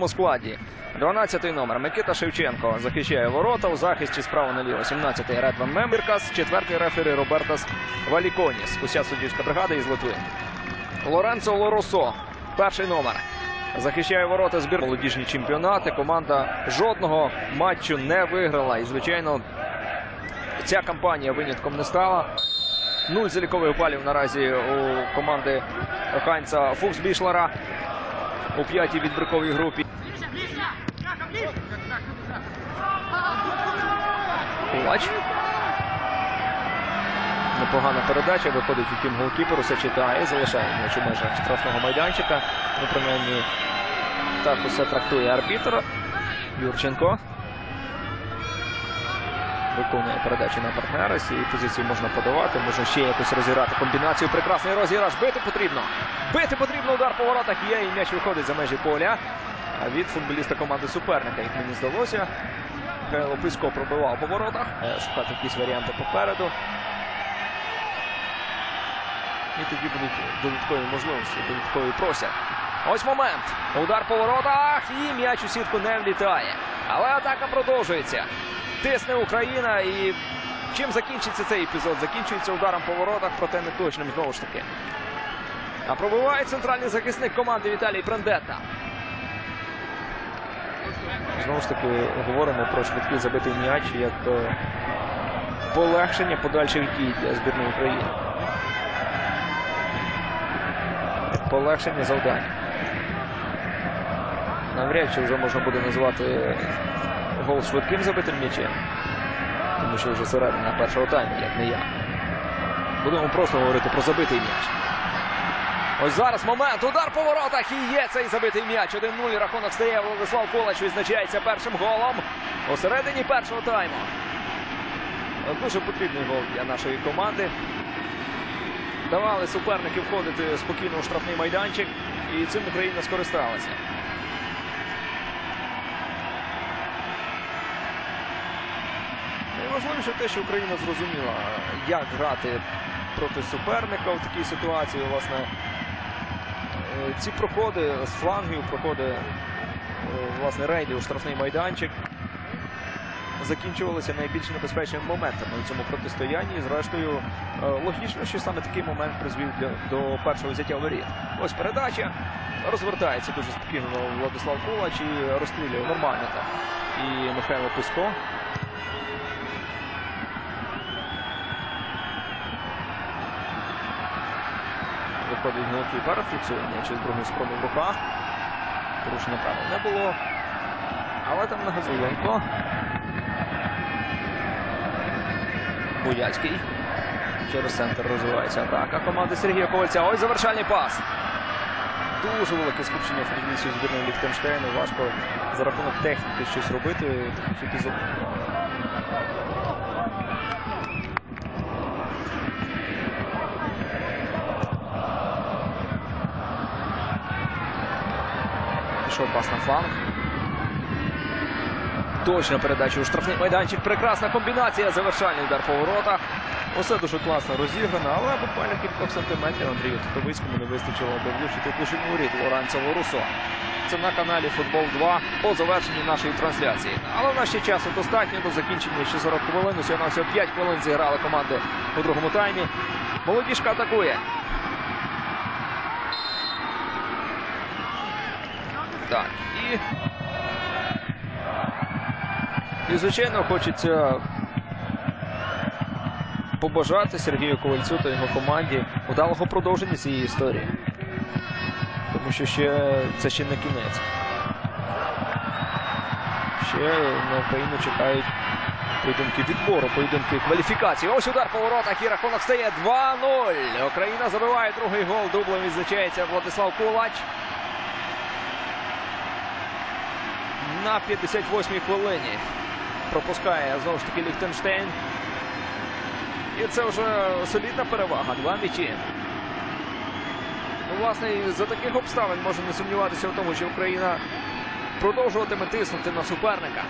стартовому складі. 12-й номер Микита Шевченко захищає ворота у захисті справа наліво. 17-й Редван Мембіркас, 4-й рефері Робертас Валіконіс. Уся суддівська бригада із Литви. Лоренцо Лоросо, перший номер. Захищає ворота збір молодіжні чемпіонати. Команда жодного матчу не виграла. І, звичайно, ця кампанія винятком не стала. Нуль залікових балів наразі у команди Хайнца Фуксбішлера у п'ятій відбірковій групі. Кулач. Непогана передача. Виходить у тім голкіпер, усе читає, залишає м'яч у межах штрафного майданчика. Ну, принаймні, так усе трактує арбітр. Юрченко. Виконує передачу на партнера. З цієї позиції можна подавати, можна ще якось розіграти комбінацію. Прекрасний розіграш. Бити потрібно. Бити потрібно. Удар по воротах є. І м'яч виходить за межі поля. Від футболіста команди суперника, як мені здалося. Михайло Писько пробивав по воротах. Е, Шукати якісь варіанти попереду. І тоді будуть додаткові можливості, додаткові просять. Ось момент. Удар по воротах. І м'яч у сітку не влітає. Але атака продовжується. Тисне Україна. І чим закінчиться цей епізод? Закінчується ударом по воротах, проте не точним знову ж таки. А пробиває центральний захисник команди Віталій Брендетта. Знову ж таки говоримо про швидкий забитий м'яч як е, полегшення подальших дій для збірної України. Полегшення завдань. Навряд чи вже можна буде назвати гол швидким забитим м'ячем. Тому що вже середина першого тайму, як не я. Будемо просто говорити про забитий м'яч. Ось зараз момент. Удар по воротах. І є цей забитий м'яч. 1-0. Рахунок стає. Владислав Колач відзначається першим голом. У середині першого тайму. Дуже потрібний гол для нашої команди. Давали суперники входити спокійно у штрафний майданчик. І цим Україна скористалася. Найважливіше те, що Україна зрозуміла, як грати проти суперника в такій ситуації. Власне, ці проходи з флангів, проходи е, власне рейди у штрафний майданчик закінчувалися найбільш небезпечними моментами у цьому протистоянні. І зрештою, е, логічно, що саме такий момент призвів до першого взяття воріт. Ось передача. Розвертається дуже спокійно Владислав Кулач і розстрілює нормально так. І Михайло Писко. Виходить голкіпер, фіксує м'яч із другої спроби в руках. Порушення правил не було. Але там на Газуленко. Буяцький. Через центр розвивається атака команди Сергія Ковальця. Ось завершальний пас. Дуже велике скупчення футболістів збірної Ліхтенштейну. Важко за рахунок техніки щось робити. Пішов пас на фланг. Точна передача у штрафний майданчик. Прекрасна комбінація. Завершальний удар по воротах. Усе дуже класно розіграно, але буквально кількох сантиметрів Андрію Тотовицькому не вистачило, аби влучити площину воріт Лоранцо Лорусо. Це на каналі Футбол 2 по завершенні нашої трансляції. Але в нас ще часу достатньо до закінчення ще 40 хвилин. Усього на всього 5 хвилин зіграли команди у другому таймі. Молодіжка атакує. Так, і. І, звичайно, хочеться побажати Сергію Ковальцю та його команді удалого продовження цієї історії. Тому що ще це ще не кінець. Ще на Україну чекають поєдинки відбору, поєдинки кваліфікації. Ось удар по воротах і рахунок стає 2-0. Україна забиває другий гол. Дублем відзначається Владислав Кулач. На 58-й хвилині пропускає знову ж таки Ліхтенштейн. І це вже солідна перевага. Два м'ячі. Ну, власне, за таких обставин можна не сумніватися в тому, що Україна продовжуватиме тиснути на суперника.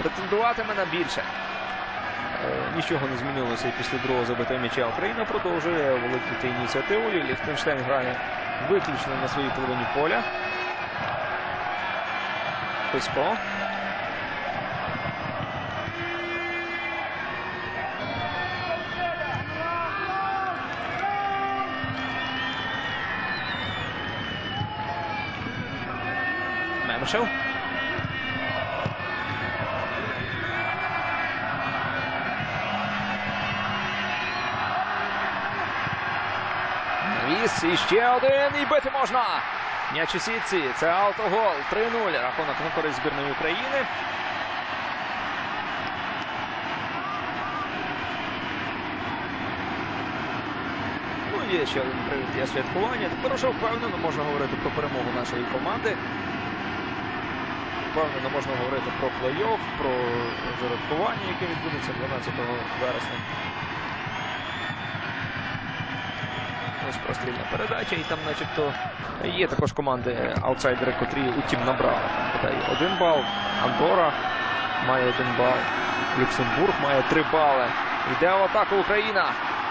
Претендуватиме на більше. Е, Нічого не змінилося після другого забитого м'яча. Україна продовжує володіти ініціативою. Ліхтенштейн грає виключно на своїй половині поля. Писько. Мемшев. Навіс і ще один. І бити можна. М'яч у сітці. Це автогол. 3-0. Рахунок на користь збірної України. Ну, є ще один привід для святкування. Тепер уже впевнено можна говорити про перемогу нашої команди. Впевнено можна говорити про плей-офф, про жеребкування, яке відбудеться 12 вересня. Ось прострільна передача, і там, начебто, є також команди аутсайдери, котрі утім набрали. Там один бал. Андора має один бал. Люксембург має три бали. Йде в атаку Україна.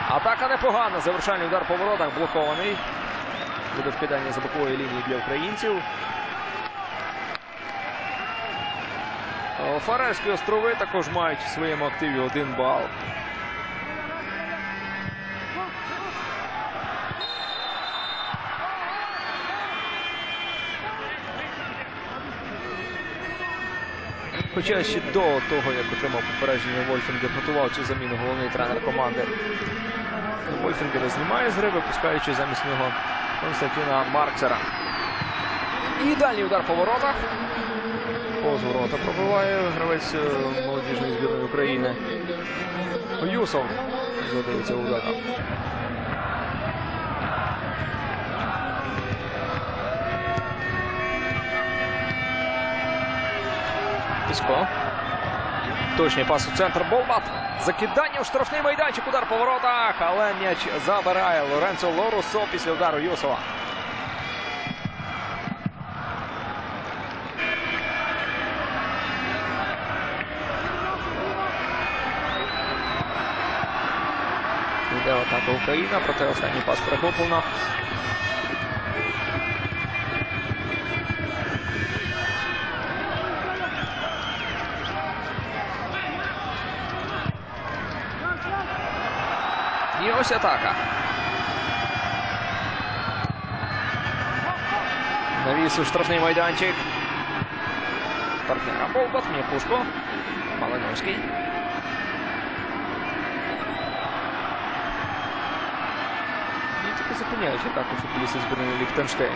Атака непогана. Завершальний удар по воротах блокований. Буде вкидання за бокової лінії для українців. Фарерські острови також мають в своєму активі один бал. Хоча ще до того, як отримав попередження Вольфінгер, готував цю заміну головний тренер команди. Вольфінгер знімає з гри, випускаючи замість нього Константина Марксера. І дальній удар по воротах. Повз ворота пробиває гравець е, молодіжної збірної України. Юсов задається ударом. Пісько. Точний пас у центр. Болбат. Закидання у штрафний майданчик. Удар по воротах. Але м'яч забирає Лоренцо Лорусо після удару Юсова. Йде атака Україна, проте останній пас перехоплено. ось атака. Навіс у штрафний майданчик. Партнера Болбат, М'якушко. Малиновський. І тільки зупиняють атаку футболісти збірної Ліхтенштейн.